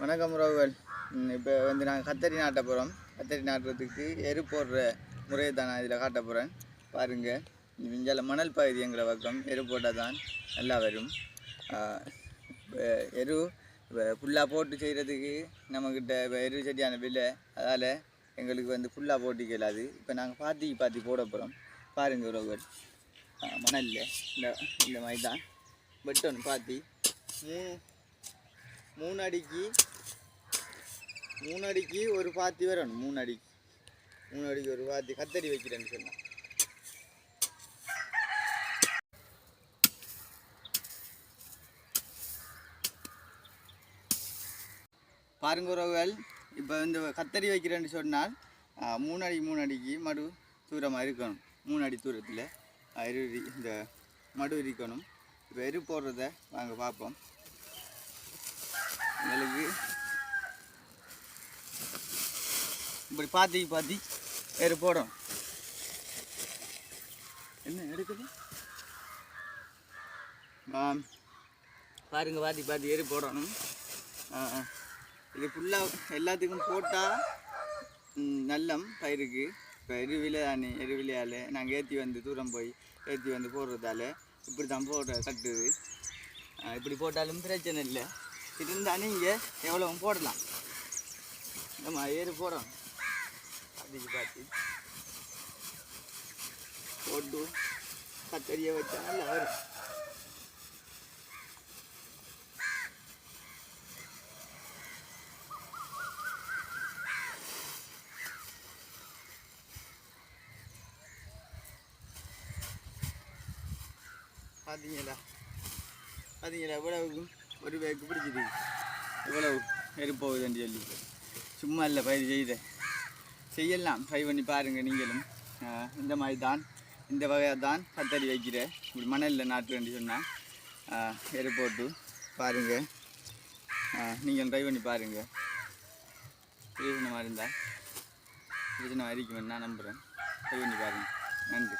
வணக்கம் ரோகல். இப்போ வந்து நாங்கள் கத்தரி நாட்ட போகிறோம் கத்தரி நாட்டுறதுக்கு எரு போடுற முறையை தான் நான் இதில் காட்ட போகிறேன் பாருங்கள் இங்கே மணல் பகுதி எங்களை பக்கம். எரு போட்டால் தான் நல்லா வரும். ஆஹ் இப்ப எரு ஃபுல்லாக போட்டு செய்கிறதுக்கு நம்மக்கிட்ட இப்போ எரு செடியான விலை அதால் எங்களுக்கு வந்து ஃபுல்லாக போட்டு கேளாது இப்போ நாங்கள் பாத்தி பாத்தி போட போகிறோம் பாருங்கள் ரோகல். மணலில் இந்த இந்த மாதிரி தான். வெட்டணும் பாத்தி. மூ மூணு அடிக்கு மூணு அடிக்கு ஒரு பாத்தி வரணும் மூணு அடிக்கு மூணு அடிக்கு ஒரு பாத்தி கத்தரி வைக்கிறேன்னு சொன்னான். பாருங்க உறவுகள் இப்போ இந்த கத்தரி வைக்கிறேன்னு சொன்னால் மூணு அடி மூணு அடிக்கு மடு தூரமாக இருக்கணும். மூணு அடி தூரத்தில் அரு இந்த மடு இருக்கணும். இப்போ எரு போடுறத நாங்கள் பார்ப்போம் எங்களுக்கு இப்படி பாத்தி பாத்தி வேறு போடும் என்ன எடுக்குது? பாருங்கள் பாருங்க பாத்தி பாத்தி ஏறி போடணும். இது ஃபுல்லாக எல்லாத்துக்கும் போட்டால் நல்லம் பயிருக்கு. இப்போ எருவில தானே எருவிலையால் நாங்கள் ஏற்றி வந்து தூரம் போய் ஏற்றி வந்து போடுறதால இப்படி தான் போடுற கட்டுது இப்படி போட்டாலும் பிரச்சனை இல்லை. இருந்தாலும் இங்கே எவ்வளோவும் போடலாம். நம்ம ஏறு போடுறோம் அதுக்கு போட்டு கத்தரியை வச்சா நல்லா வரும் பார்த்தீங்களா பார்த்தீங்களா எவ்வளவு ஒரு பேக்கு பிடிச்சிருக்கு எவ்வளவு நெருப்போகுதுன்னு சொல்லி சும்மா இல்லை பயிர் செய்தேன் செய்யலாம். ட்ரை பண்ணி பாருங்கள் நீங்களும். இந்த மாதிரி தான் இந்த வகையாக தான் கத்தரி வைக்கிற இப்படி மணலில் நாட்டுன்னு சொன்னால் எரு போட்டு பாருங்கள் நீங்கள் ட்ரை பண்ணி பாருங்கள் பிரயோஜனமாக இருந்தால் பிரயோஜனமாக இருக்குமென்னு நான் நம்புகிறேன் ட்ரை பண்ணி பாருங்கள் நன்றி.